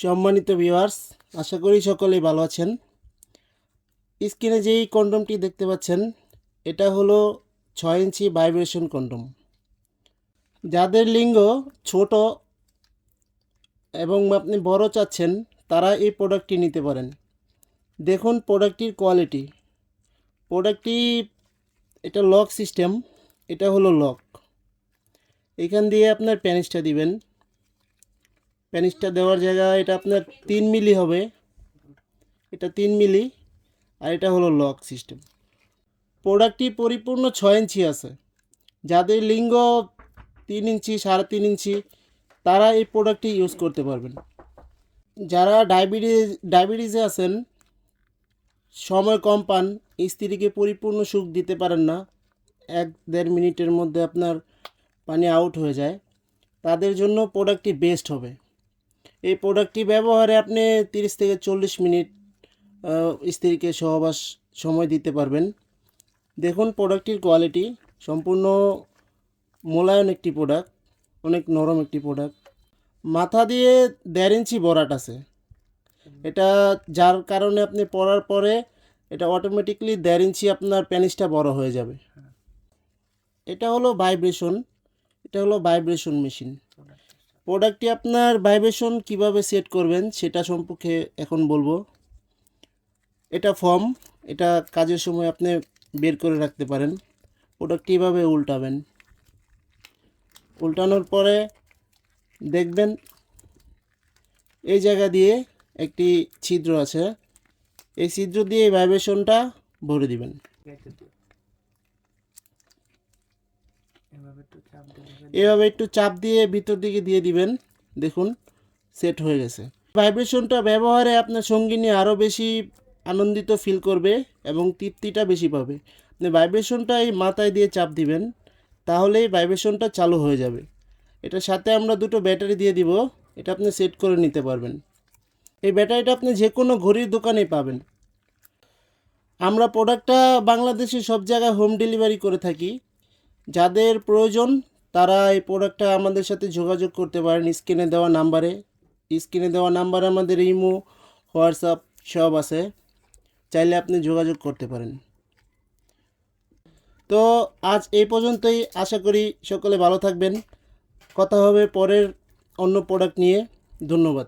সম্মানিত ভিউয়ার্স আশা করি সকলেই ভালো আছেন। স্ক্রিনে যেই কন্ডমটি দেখতে পাচ্ছেন, এটা হলো ছয় ইঞ্চি ভাইব্রেশন কন্ডম। যাদের লিঙ্গ ছোট এবং আপনি বড় চাচ্ছেন, তারা এই প্রোডাক্টটি নিতে পারেন। দেখুন প্রোডাক্টটির কোয়ালিটি প্রোডাক্টটি এটা লক সিস্টেম এটা হলো লক এখান দিয়ে আপনার প্যানিসটা দিবেন। প্যানিসটা দেওয়ার জায়গায় এটা আপনার তিন মিলি হবে। এটা তিন মিলি আর এটা হলো লক সিস্টেম। প্রোডাক্টটি পরিপূর্ণ ছয় ইঞ্চি আছে। যাদের লিঙ্গ তিন ইঞ্চি, সাড়ে তিন ইঞ্চি, তারা এই প্রোডাক্টটি ইউজ করতে পারবেন। যারা ডায়াবেটিস, ডায়াবেটিসে আছেন, সময় কম পান, স্ত্রীকে পরিপূর্ণ সুখ দিতে পারেন না, এক দেড় মিনিটের মধ্যে আপনার পানি আউট হয়ে যায়, তাদের জন্য প্রোডাক্টটি বেস্ট হবে। এই প্রোডাক্টটি ব্যবহারে আপনি তিরিশ থেকে চল্লিশ মিনিট স্ত্রীকে সহবাস সময় দিতে পারবেন। দেখুন প্রোডাক্টটির কোয়ালিটি সম্পূর্ণ মোলায়ন একটি প্রোডাক্ট অনেক নরম একটি প্রোডাক্ট মাথা দিয়ে দেড় ইঞ্চি বরাট আছে। এটা যার কারণে আপনি পরার পরে এটা অটোমেটিকলি দেড় ইঞ্চি আপনার প্যানিসটা বড় হয়ে যাবে। এটা হলো ভাইব্রেশন এটা হলো ভাইব্রেশন মেশিন প্রোডাক্টটি আপনার ভাইব্রেশন কীভাবে সেট করবেন সেটা সম্পর্কে এখন বলব। এটা ফর্ম এটা কাজের সময় আপনি বের করে রাখতে পারেন। প্রোডাক্টটি এভাবে উল্টাবেন। উল্টানোর পরে দেখবেন এই জায়গা দিয়ে একটি ছিদ্র আছে। এই ছিদ্র দিয়ে ভাইব্রেশনটা ভরে দেবেন। এভাবে একটু চাপ দিয়ে ভিতর দিকে দিয়ে দিবেন। দেখুন সেট হয়ে গেছে। ভাইব্রেশনটা ব্যবহারে আপনার সঙ্গিনী আরও বেশি আনন্দিত ফিল করবে এবং তৃপ্তিটা বেশি পাবে। আপনি ভাইব্রেশনটা এই মাথায় দিয়ে চাপ দিবেন, তাহলেই ভাইব্রেশনটা চালু হয়ে যাবে। এটার সাথে আমরা দুটো ব্যাটারি দিয়ে দিব, এটা আপনি সেট করে নিতে পারবেন। এই ব্যাটারিটা আপনি যে কোনো ঘড়ির দোকানে পাবেন। আমরা প্রোডাক্টটা বাংলাদেশে সব জায়গায় হোম ডেলিভারি করে থাকি। যাদের প্রয়োজন, তারা এই প্রোডাক্টটা আমাদের সাথে যোগাযোগ করতে পারেন স্ক্রিনে দেওয়া নাম্বারে। স্ক্রিনে দেওয়া নাম্বারে আমাদের ইমো, হোয়াটসঅ্যাপ সব আছে। চাইলে আপনি যোগাযোগ করতে পারেন। তো আজ এই পর্যন্তই। আশা করি সকলে ভালো থাকবেন। কথা হবে পরের অন্য প্রোডাক্ট নিয়ে। ধন্যবাদ।